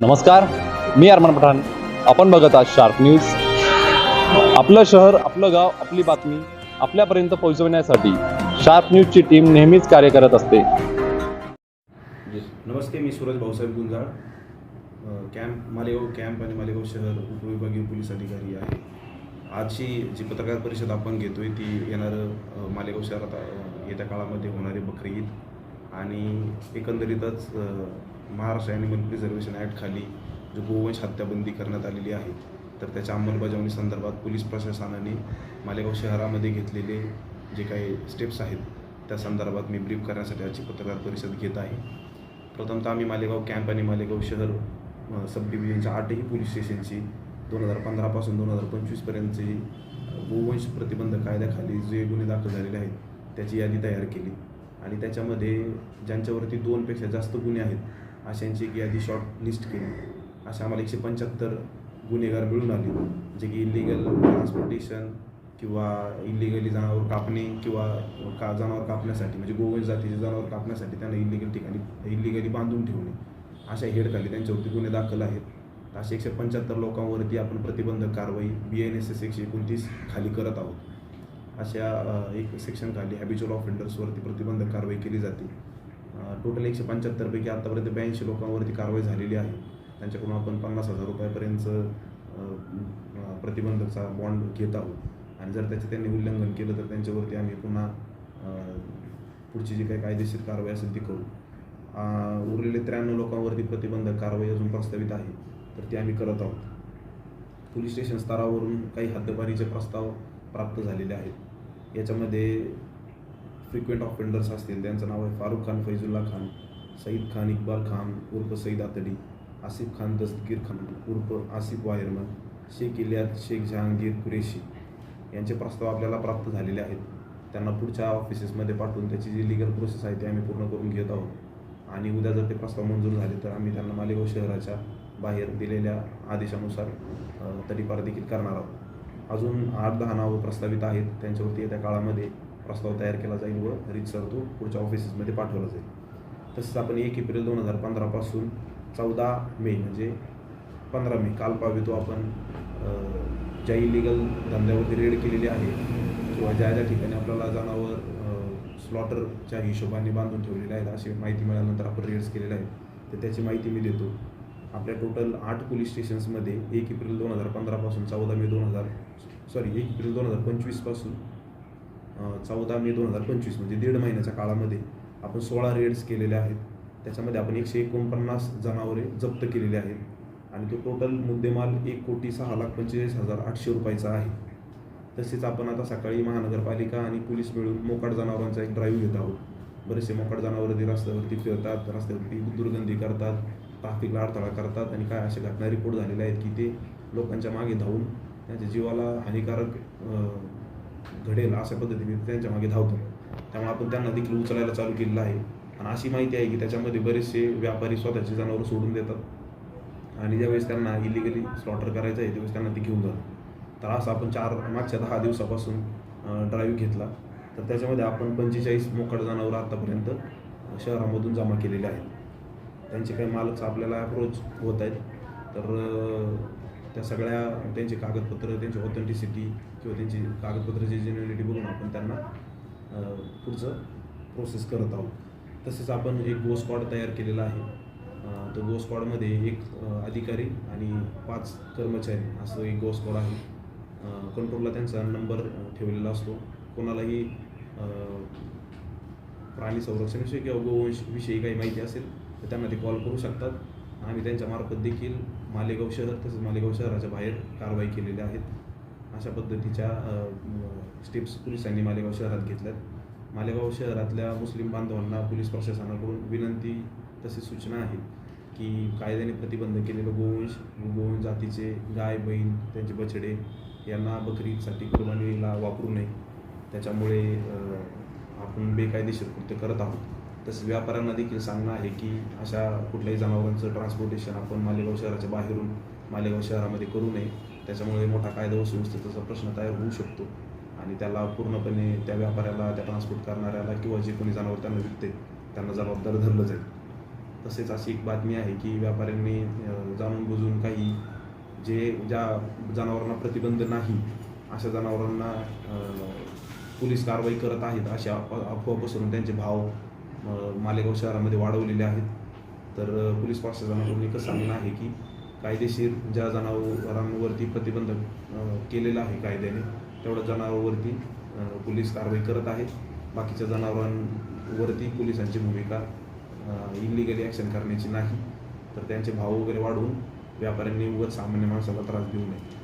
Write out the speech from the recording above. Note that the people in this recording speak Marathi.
नमस्कार मी अरमान पठाण. आपण बघत आहात शार्प न्यूज आपलं शहर आपलं गाव आपली बातमी आपल्यापर्यंत पोहोचवण्यासाठी शार्प न्यूजची टीम नेहमीच कार्य करत असते. नमस्ते मी सूरज भाऊसाहेब गुंजाळ. कॅम्प मालेगाव कॅम्प आणि मालेगाव शहर उपविभागीय पोलीस अधिकारी आहे. आजची जी पत्रकार परिषद आपण घेतोय ती येणारं मालेगाव शहरात येत्या काळामध्ये होणारी बकरी ईद. आणि एकंदरीतच महाराष्ट्र ॲनिमल प्रिझर्वेशन ॲक्टखाली जो गोवंश हत्याबंदी करण्यात आलेली आहे तर त्याच्या अंमलबजावणी संदर्भात पोलीस प्रशासनाने मालेगाव शहरामध्ये घेतलेले जे काही स्टेप्स आहेत त्या संदर्भात मी ब्रीफ करण्यासाठी आजची पत्रकार परिषद घेत आहे. प्रथमतः आम्ही मालेगाव कॅम्प आणि मालेगाव शहर सब डिव्हिजनच्या आठही पोलीस स्टेशनची दोन हजार पंधरापासून दोन हजार पंचवीसपर्यंतचे गोवंश प्रतिबंध कायद्याखाली जे गुन्हे दाखल झालेले आहेत त्याची यादी तयार केली. आणि त्याच्यामध्ये ज्यांच्यावरती दोनपेक्षा जास्त गुन्हे आहेत अशांची एक यादी शॉर्ट लिस्ट केली. अशा आम्हाला एकशे पंच्याहत्तर गुन्हेगार मिळून आले. जे की इलिगल ट्रान्सपोर्टेशन किंवा इलिगली जनावर कापणे किंवा का जनावर कापण्यासाठी म्हणजे गोवंश जातीचे जनावर कापण्यासाठी त्यांना इलिगल ठिकाणी इलिगली बांधून ठेवणे. अशा हेडखाली त्यांच्यावरती गुन्हे दाखल आहेत. असे एकशे पंच्याहत्तर लोकांवरती आपण प्रतिबंधक कारवाई बी एन एस एस एकशे एकोणतीस खाली करत आहोत. अशा एक सेक्शन खाली हॅबिच्युअल ऑफेंडर्सवरती प्रतिबंधक कारवाई केली जाते. टोटल एकशे पंच्याहत्तरपैकी आत्तापर्यंत ब्याऐंशी लोकांवरती कारवाई झालेली आहे. त्यांच्याकडून आपण पन्नास हजार रुपयापर्यंतचं प्रतिबंधकचा बॉन्ड घेत आहोत. आणि जर त्याचं त्यांनी उल्लंघन केलं तर त्यांच्यावरती आम्ही पुन्हा पुढची जी काही कायदेशीर कारवाई असेल ती करू. उरलेले त्र्याण्णव लोकांवरती प्रतिबंधक कारवाई अजून प्रस्तावित आहे. तर ती आम्ही करत आहोत. पोलीस स्टेशन स्तरावरून काही हद्दपारीचे प्रस्ताव प्राप्त झालेले आहेत. याच्यामध्ये फ्रिक्वेंट ऑफेंडर्स असतील. त्यांचं नाव आहे फारुख खान फैजुल्ला खान सईद खान इकबाल खान उर्फ सईद आतडी आसिफ खान दस्तगीर खान उर्फ आसिफ वायरमन शेख इलियात शेख जहांगीर कुरेशी यांचे प्रस्ताव आपल्याला प्राप्त झालेले आहेत. त्यांना पुढच्या ऑफिसेसमध्ये पाठवून त्याची जी लिगल प्रोसेस आहे ती आम्ही पूर्ण करून घेत आहोत. आणि उद्या जर ते प्रस्ताव मंजूर झाले तर आम्ही त्यांना मालेगाव शहराच्या बाहेर दिलेल्या आदेशानुसार तडीपार देखील करणार आहोत. अजून आठ दहा नावं प्रस्तावित आहेत. त्यांच्यावरती येत्या काळामध्ये प्रस्ताव तयार केला जाईल व रितसर तो पुढच्या ऑफिसेसमध्ये पाठवला जाईल. तसंच आपण एक एप्रिल दोन हजार पंधरापासून चौदा मे म्हणजे पंधरा मे काल पावितो आपण ज्या इलिगल धंद्यावरती रेड केलेली आहे किंवा ज्या ज्या ठिकाणी आपल्याला जनावर स्लॉटरच्या हिशोबाने बांधून ठेवलेले आहेत अशी माहिती मिळाल्यानंतर आपण रेड्स केलेले आहेत. तर त्याची माहिती मी देतो. आपल्या टोटल आठ पोलीस स्टेशन्समध्ये एक एप्रिल दोन हजार पंधरापासून चौदा मे दोन हजार सॉरी एक एप्रिल दोन हजार पंचवीसपासून चौदा मे दोन हजार पंचवीस म्हणजे दीड महिन्याच्या काळामध्ये आपण सोळा रेड्स केलेल्या आहेत. त्याच्यामध्ये आपण एकशे एकोणपन्नास जनावरे जप्त केलेली आहेत. आणि तो टोटल मुद्देमाल एक कोटी सहा लाख पंचेचाळीस हजार आठशे रुपयाचा आहे. तसेच आपण आता सकाळी महानगरपालिका आणि पोलीस मिळून मोकाट जनावरांचा एक ड्राईव्ह घेत आहोत. बरेचसे मोकाट जनावरं ते रस्त्यावरती फिरतात रस्त्यावरती दुर्गंधी करतात. ट्राफिकला अडथळा करतात आणि काय अशा घटना रिपोर्ट झालेल्या आहेत की ते लोकांच्या मागे धावून त्यांच्या जीवाला हानिकारक घडेल अशा पद्धतीने ते त्यांच्या मागे धावतात. त्यामुळे आपण त्यांना देखील उचलायला चालू केलेलं आहे. आणि अशी माहिती आहे की त्याच्यामध्ये बरेचसे व्यापारी स्वतःची जनावरं सोडून देतात. आणि ज्यावेळेस त्यांना इलिगली स्लॉटर करायचं आहे त्यावेळेस त्यांना ते घेऊन जातात. तर असं आपण चार मागच्या दहा दिवसापासून ड्राईव्ह घेतला. तर त्याच्यामध्ये आपण पंचेचाळीस मोकड जनावरं आत्तापर्यंत शहरामधून जमा केलेले आहेत. त्यांचे काही मालक आपल्याला अप्रोच होत आहेत. तर त्या सगळ्या त्यांचे कागदपत्र त्यांची ऑथेंटिसिटी किंवा त्यांची कागदपत्राची जेन्युनिटी बघून आपण त्यांना पुढचं प्रोसेस करत आहोत. तसेच आपण एक गो स्क्वॉड तयार केलेला आहे. तो गो स्क्वॉडमध्ये एक अधिकारी आणि पाच कर्मचारी असं एक गो स्क्वॉड आहे. कंट्रोलला त्यांचा नंबर ठेवलेला असतो. कोणालाही प्राणी संरक्षणाविषयी किंवा गोवंश विषयी काही माहिती असेल त्यामध्ये कॉल करू शकतात. आम्ही त्यांच्यामार्फत देखील मालेगाव शहर तसेच मालेगाव शहराच्या बाहेर कारवाई केलेल्या आहेत. अशा पद्धतीच्या स्टेप्स पोलिसांनी मालेगाव शहरात घेतल्यात. मालेगाव शहरातल्या मुस्लिम बांधवांना पोलीस प्रशासनाकडून विनंती तसेच सूचना आहे की कायद्याने प्रतिबंध केलेलं गोवंश गोवंश जातीचे गाय बैल त्यांचे बछडे यांना बकरीसाठी कुर्बानीला वापरू नये. त्याच्यामुळे आपण बेकायदेशीर कृत्य करत आहोत. तसेच व्यापाऱ्यांना देखील सांगणं आहे की अशा कुठल्याही जनावरांचं ट्रान्सपोर्टेशन आपण मालेगाव शहराच्या बाहेरून मालेगाव शहरामध्ये करू नये. त्याच्यामुळे मोठा कायदा व सुव्यवस्थेचा प्रश्न तयार होऊ शकतो. आणि त्याला पूर्णपणे त्या व्यापाऱ्याला त्या ट्रान्सपोर्ट करणाऱ्याला किंवा जे कोणी जनावर त्यांना विकते त्यांना जबाबदार धरलं जाईल. तसेच अशी एक बातमी आहे की व्यापाऱ्यांनी जाणून बुजवून काही जे ज्या जनावरांना प्रतिबंध नाही अशा जनावरांना पोलीस कारवाई करत आहेत अशा अफवा पसरून त्यांचे भाव मालेगाव शहरामध्ये वाढवलेले आहेत. तर पोलीस प्रशासनाकडून एकच सांगणं आहे की कायदेशीर ज्या जनावरांवरती प्रतिबंध केलेला आहे कायद्याने तेवढ्या जनावरांवरती पोलीस कारवाई करत आहेत बाकीच्या जनावरांवरती पोलिसांची भूमिका इलिगली ॲक्शन करण्याची नाही. तर त्यांचे भाव वगैरे वाढवून व्यापाऱ्यांनी उगत सामान्य माणसाला त्रास देऊ नये.